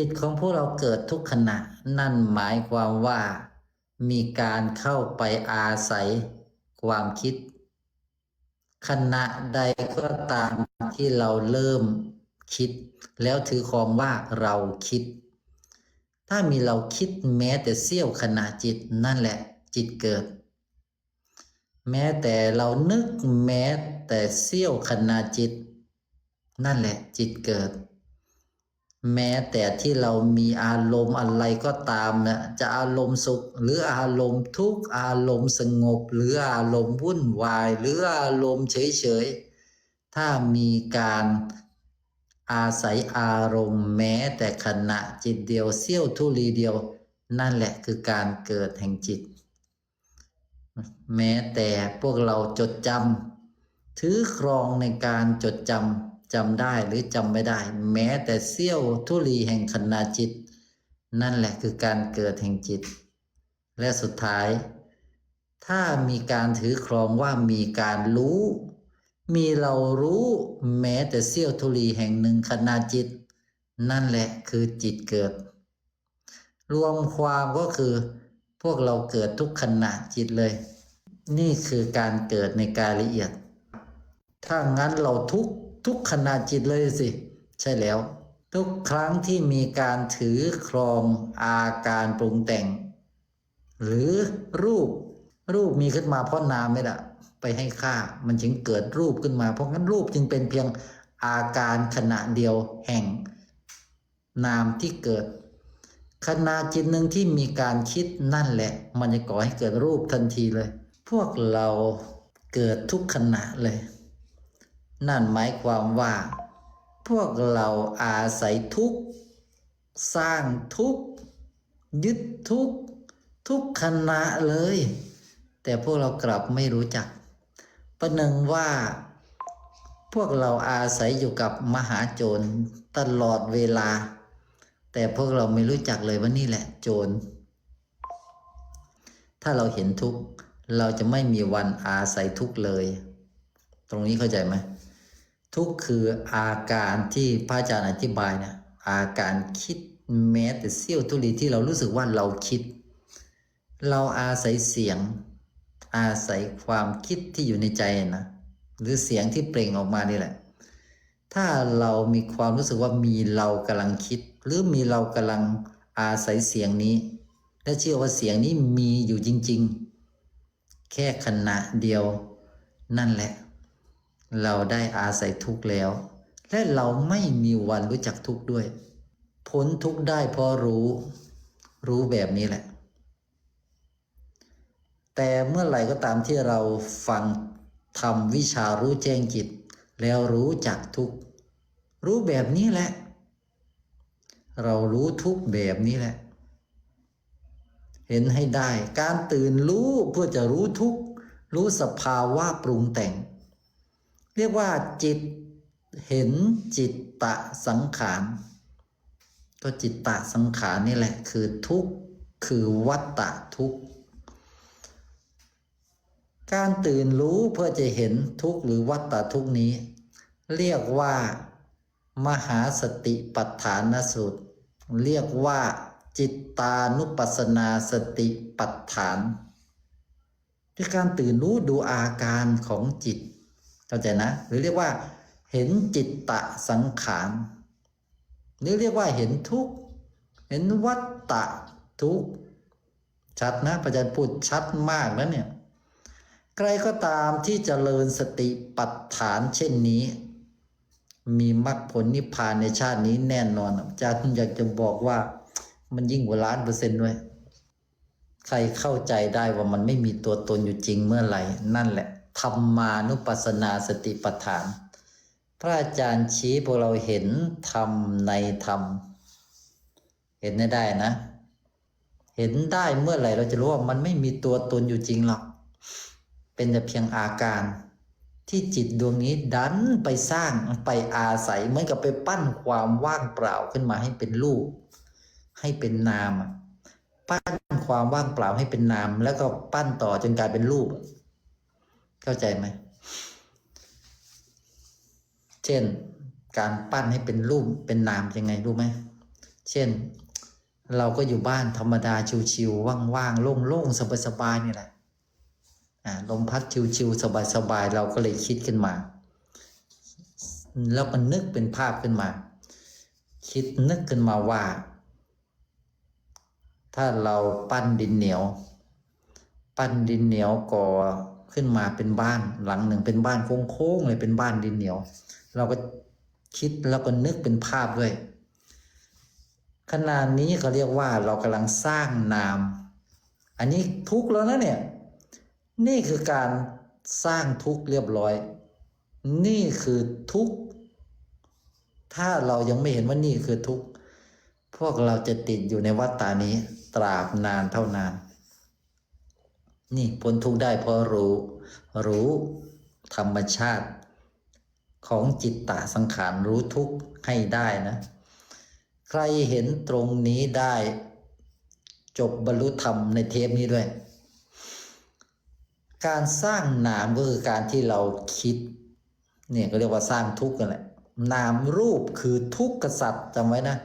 จิตของพวกเราเกิดทุกขณะ นั่นหมายความว่า มีการเข้าไปอาศัยความคิด ขณะใดก็ตามที่เราเริ่มคิด แล้วถือครองว่าเราคิด ถ้ามีเราคิดแม้แต่เสี้ยวขณะจิตนั่นแหละจิตเกิด แม้แต่เรานึกแม้แต่เสี้ยวขณะจิต นั่นแหละจิตเกิด แม้แต่ที่เรามีอารมณ์อะไรก็ตามนะจะอารมณ์สุข หรืออารมณ์ทุกข์อารมณ์สงบ หรืออารมณ์วุ่นวาย หรืออารมณ์เฉยๆ ถ้ามีการอาศัยอารมณ์แม้แต่ขณะจิตเดียวเสี้ยวทุลีเดียว นั่นแหละคือการเกิดแห่งจิต แม้แต่พวกเราจดจำถือครองในการจดจำ จำได้หรือจำไม่ได้ แม้แต่เสี้ยวทุลีแห่งขณะจิต นั่นแหละคือการเกิดแห่งจิต และสุดท้าย ถ้ามีการถือครองว่ามีการรู้ มีเรารู้แม้แต่เสี้ยวทุลีแห่งหนึ่งขณะจิต นั่นแหละคือจิตเกิด รวมความก็คือ พวกเราเกิดทุกขณะจิตเลย นี่คือการเกิดในกายละเอียด ถ้างั้นเราทุก ทุกขณะจิตเลยสิ ใช่แล้ว ทุกครั้งที่มีการถือครองอาการปรุงแต่ง หรือรูปรูปมีขึ้นมาเพราะนามไม่ละไปให้ค่ามันจึงเกิดรูปขึ้นมา เพราะงั้นรูปจึงเป็นเพียงอาการขณะเดียวแห่ง นามที่เกิดขณะจิตหนึ่งที่มีการคิดนั่นแหละ มันจะก่อให้เกิดรูปทันทีเลย พวกเราเกิดทุกขณะเลย นั่นหมายความว่า พวกเราอาศัยทุกสร้างทุกยึดทุกทุกขณะเลย แต่พวกเรากลับไม่รู้จัก ประหนึ่งว่า พวกเราอาศัยอยู่กับมหาโจรตลอดเวลา แต่พวกเราไม่รู้จักเลยว่านี่แหละโจร ถ้าเราเห็นทุกข์เราจะไม่มีวันอาศัยทุกข์เลย ตรงนี้เข้าใจไหม ทุกคืออาการที่พระอาจารย์อธิบายนะอาการคิดแม้แต่เสี้ยวทุลีที่เรารู้สึกว่าเราคิด เราอาศัยเสียง อาศัยความคิดที่อยู่ในใจนะหรือเสียงที่เปล่งออกมานี่แหละ ถ้าเรามีความรู้สึกว่ามีเรากำลังคิด หรือมีเรากำลังอาศัยเสียงนี้ และเชื่อว่าเสียงนี้มีอยู่จริง ๆ แค่ขณะเดียวนั่นแหละ เราได้อาศัยทุกข์แล้ว และเราไม่มีวันรู้จักทุกข์ด้วย พ้นทุกข์ได้เพราะรู้ รู้แบบนี้แหละ แต่เมื่อไหร่ก็ตามที่เราฟังทำวิชารู้แจ้งจิต แล้วรู้จักทุกข์รู้แบบนี้แหละ เรารู้ทุกข์แบบนี้แหละ เห็นให้ได้ การตื่นรู้เพื่อจะรู้ทุกข์รู้สภาวะปรุงแต่ง เรียกว่าจิตเห็นจิตตะสังขาร ก็จิตตะสังขารนี่แหละ คือทุกข์คือวัตตะทุกข์ การตื่นรู้เพื่อจะเห็นทุกข์หรือวัตตะทุกข์นี้ เรียกว่ามหาสติปัฏฐานสูตร เรียกว่าจิตตานุปัสสนาสติปัฏฐานคือการตื่นรู้ดูอาการของจิต เข้าใจนะ หรือเรียกว่า เห็นจิตตะสังขารหรือเรียกว่าเห็นทุกเห็นวัตตะทุกชัดนะพระอาจารย์พูดชัดมากแล้วเนี่ยใครก็ตามที่จเจริญสติปัฏฐานเช่นนี้ มีมรรคผลนิพพานในชาตินี้แน่นอนอาจารย์อยากจะบอกว่า มันยิ่งกว่าล้านเปอร์เซ็นต์ด้วย ใครเข้าใจได้ว่ามันไม่มีตัวตนอยู่จริงเมื่อไหร่ นั่นแหละ ธรรมานุปัสสนาสติปัฏฐาน พระอาจารย์ชี้พวกเราเห็นธรรมในธรรม เห็นได้นะ เห็นได้เมื่อไหร่เราจะรู้ว่ามันไม่มีตัวตนอยู่จริงหรอก เป็นแต่เพียงอาการที่จิตดวงนี้ดันไปสร้างไปอาศัยเหมือนกับไปปั้นความว่างเปล่าขึ้นมาให้เป็นรูป ให้เป็นนาม ปั้นความว่างเปล่าให้เป็นนาม แล้วก็ปั้นต่อจนกลายเป็นรูป เข้าใจไหม เช่นการปั้นให้เป็นรูปเป็นนามยังไงรู้ไหม เช่น เราก็อยู่บ้านธรรมดาชิวๆว่างๆโล่งๆสบายๆนี่แหละอ่าลมพัดชิวๆสบายๆเราก็เลยคิดขึ้นมา แล้วมันนึกเป็นภาพขึ้นมา คิดนึกขึ้นมาว่า ถ้าเราปั้นดินเหนียว ปั้นดินเหนียวก่อ ขึ้นมาเป็นบ้านหลังหนึ่งเป็นบ้านโค้งๆเลยเป็นบ้านดินเหนียว เราก็คิดแล้วก็นึกเป็นภาพด้วยขนาดนี้เขาเรียกว่าเรากำลังสร้างนาม อันนี้ทุกแล้วนะเนี่ย นี่คือการสร้างทุกเรียบร้อย นี่คือทุกถ้าเรายังไม่เห็นว่านี่คือทุกพวกเราจะติดอยู่ในวัฏฏานี้ตราบนานเท่านาน นี่พ้นทุกข์ได้เพราะรู้ รู้ธรรมชาติของจิตตะสังขารรู้ทุกข์ให้ได้นะ ใครเห็นตรงนี้ได้ จบบรรลุธรรมในเทปนี้ด้วย การสร้างนามก็คือการที่เราคิด เนี่ยก็เรียกว่าสร้างทุกข์กันแหละนามรูปคือทุกข์กษัตริย์จำไว้นะ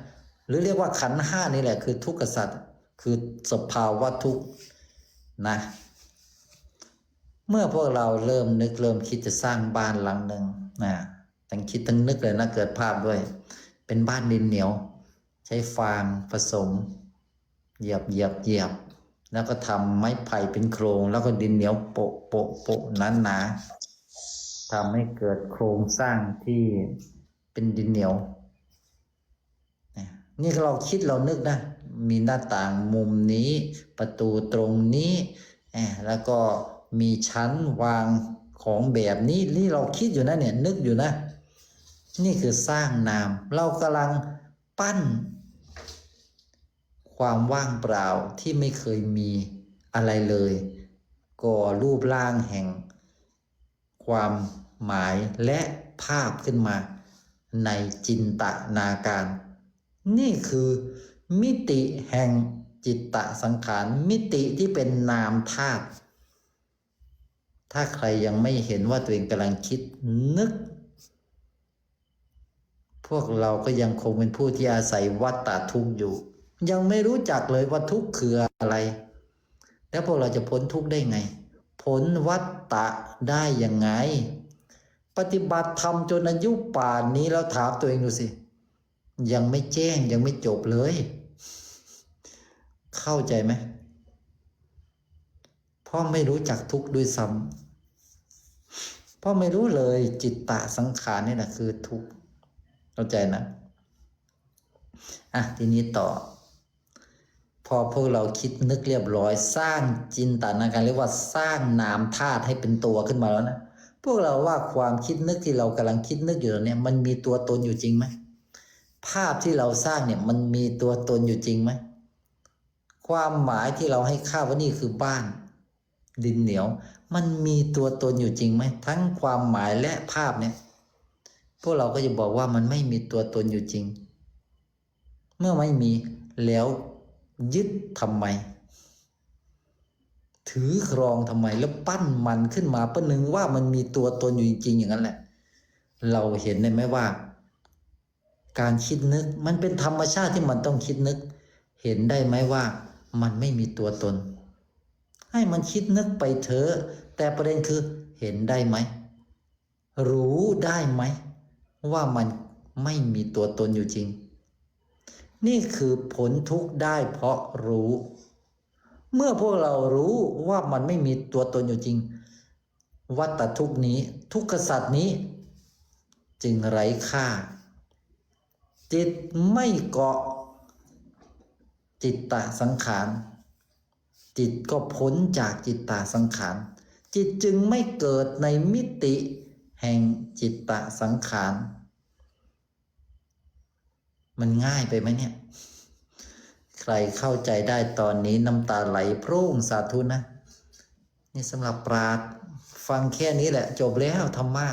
หรือเรียกว่าขันห้านี่แหละคือทุกข์กษัตริย์คือสภาวะทุกข์นะ เมื่อพวกเราเริ่มนึกเริ่มคิดจะสร้างบ้านหลังหนึ่งนะตั้งคิดตั้งนึกเลยนะเกิดภาพด้วย เป็นบ้านดินเหนียว ใช้ฟางผสม เหยียบเหยียบเหยียบ แล้วก็ทำไม้ไผ่เป็นโครง แล้วก็ดินเหนียวโปะโปะโปะหนาหนาทำให้เกิดโครงสร้างที่เป็นดินเหนียวนี่เราคิดเรานึกนะ มีหน้าต่างมุมนี้ประตูตรงนี้ แล้วก็ มีชั้นวางของแบบนี้นี่เราคิดอยู่นะเนี่ยนึกอยู่นะ นี่คือสร้างนาม เรากำลังปั้น ความว่างเปล่าที่ไม่เคยมีอะไรเลย ก่อรูปร่างแห่ง ความหมายและภาพขึ้นมา ในจินตนาการ นี่คือมิติแห่งจิตตสังขารมิติที่เป็นนามธาตุ ถ้าใครยังไม่เห็นว่าตัวเองกำลังคิดนึก พวกเราก็ยังคงเป็นผู้ที่อาศัยวัฏฏะทุกอยู่ ยังไม่รู้จักเลยว่าทุกคืออะไร แล้วพวกเราจะพ้นทุกข์ได้ไง พ้นวัฏฏะได้ยังไง ปฏิบัติธรรมจนอายุป่านนี้แล้วถามตัวเองดูสิ ยังไม่แจ้งยังไม่จบเลย เข้าใจไหมพราะไม่รู้จักทุกข์ด้วยซ้ำ เพราะไม่รู้เลยจิตตะสังขารนี่แหละคือทุกข์เข้าใจนะอะทีนี้ต่อ พอพวกเราคิดนึกเรียบร้อย สร้างจินตนาการเรียกว่าสร้างนามธาตุให้เป็นตัวขึ้นมาแล้วนะพวกเราว่าความคิดนึกที่เรากำลังคิดนึกอยู่เนี่ยมันมีตัวตนอยู่จริงไหมภาพที่เราสร้างเนี่ยมันมีตัวตนอยู่จริงไหมความหมายที่เราให้ค่าว่านี่คือบ้าน ดินเหนียว มันมีตัวตนอยู่จริงไหมทั้งความหมายและภาพเนี่ย พวกเราก็จะบอกว่ามันไม่มีตัวตนอยู่จริง เมื่อไม่มีแล้วยึดทำไม ถือครองทำไมแล้วปั้นมันขึ้นมาประหนึ่งว่ามันมีตัวตนอยู่จริงอย่างนั้นแหละ เราเห็นได้ไหมว่า การคิดนึกมันเป็นธรรมชาติที่มันต้องคิดนึก เห็นได้ไหมว่ามันไม่มีตัวตน ให้มันคิดนึกไปเถอะแต่ประเด็นคือเห็นได้ไหม รู้ได้ไหม ว่ามันไม่มีตัวตนอยู่จริง นี่คือผลทุกข์ได้เพราะรู้ เมื่อพวกเรารู้ว่ามันไม่มีตัวตนอยู่จริง วัตทุกนี้ทุกขสัตว์นี้ จึงไร้ค่า จิตไม่เกาะ จิตตสังขาร จิตก็พ้นจากจิตตสังขาร จิตจึงไม่เกิดในมิติแห่งจิตตสังขาร มันง่ายไปไหมเนี่ย ใครเข้าใจได้ตอนนี้น้ำตาไหลพรุ่งสาธุนะ นี่สำหรับปราดฟังแค่นี้แหละ จบแล้วธรรมะ